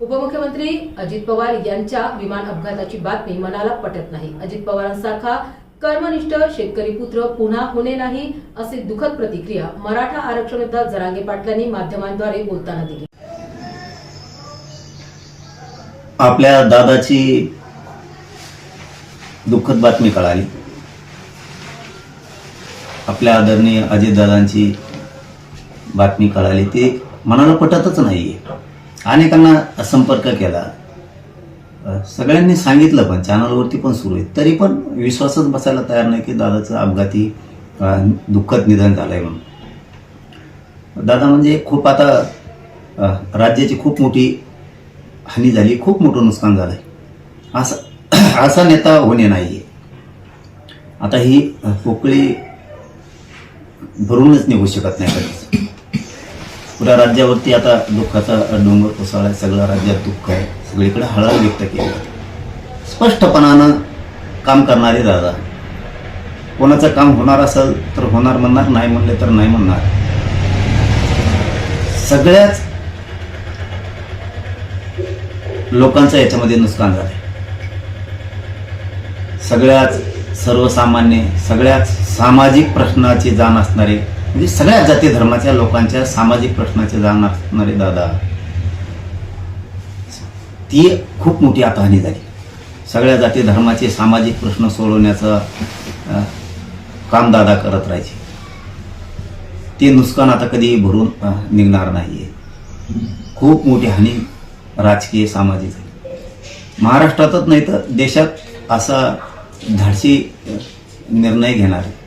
उपमुख्यमंत्री अजित पवार यांच्या विमान अपघाताची बातमी मनाला पटत नाही. अजित पवारांसारखा कर्मनिष्ठ शेतकरी पुत्र पुन्हा होणे नाही असे दुःखद प्रतिक्रिया मराठा आरक्षण जरांगे पाटलांनी माध्यमांद्वारे बोलताना दिली. आपल्या दादाची दुःखद बातमी कळाली. आपल्या आदरणीय अजितदादांची बातमी कळाली. ते मनाला पटतच नाहीये. अनेकांना संपर्क केला. सगळ्यांनी सांगितलं पण चॅनलवरती पण सुरू आहे. तरी पण विश्वासच बसायला तयार नाही की दादाचं अपघाती दुःखद निधन झालं आहे म्हणून. दादा म्हणजे खूप आता राज्याची खूप मोठी हानी झाली खूप मोठं नुकसान झालं आहे असा असा नेता होणे नाहीये. आता ही पोकळी भरूनच निघू शकत नाही कधीच. पुऱ्या राज्यावरती आता दुःखाचा डोंगर कोसळलाय सगळं राज्यात दुःख आहे. सगळीकडे हळहळ व्यक्त केली स्पष्टपणानं काम करणारे दादा कोणाचं काम होणार असेल तर होणार म्हणणार नाही म्हणले तर नाही म्हणणार. सगळ्याच लोकांचं याच्यामध्ये नुकसान झालं सगळ्याच सर्वसामान्य सगळ्याच सामाजिक प्रश्नाची जाण असणारे म्हणजे सगळ्या जाती धर्माच्या लोकांच्या सामाजिक प्रश्नाचे जाण असणारे दादा ती खूप मोठी आता हानी झाली. सगळ्या जाती धर्माचे सामाजिक प्रश्न सोडवण्याचं काम दादा करत राहायचे. ते नुकसान आता कधी भरून निघणार निघणार आहे खूप मोठी हानी राजकीय सामाजिक झाली. महाराष्ट्रातच नाही तर देशात असा धाडसी निर्णय निर्णय आहे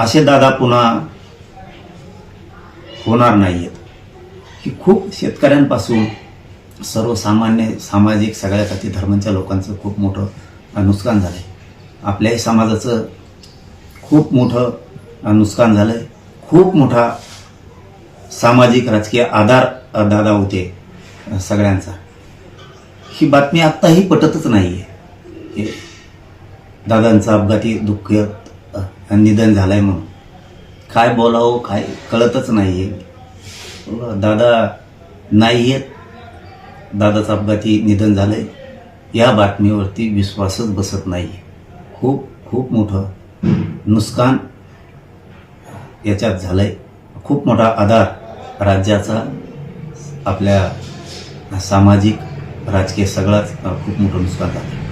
असे दादा पुन्हा होणार नाहीयेत. की खूप शेतकऱ्यांपासून सर्वसामान्य सामाजिक सगळ्या जाती धर्मांच्या लोकांचं खूप मोठं नुकसान नुकसान झालंय. आपल्याही समाजाचं खूप मोठं नुकसान नुकसान झालंय. खूप मोठा सामाजिक राजकीय आधार दादा होते सगळ्यांचा. ही बातमी आत्ताही पटतच नाही आहे दादांचा अपघाती दुःख निधन निधन आहे म्हणून. काय बोलावं काय कळतच नाही आहे दादा नाही आहेत दादाचं अपघाती निधन झालं आहे या बातमीवरती विश्वासच बसत नाही खूप खूप मोठं नुकसान याच्यात झालं आहे खूप मोठा आधार राज्याचा आपल्या सामाजिक राजकीय सगळाच खूप मोठं नुकसान झालं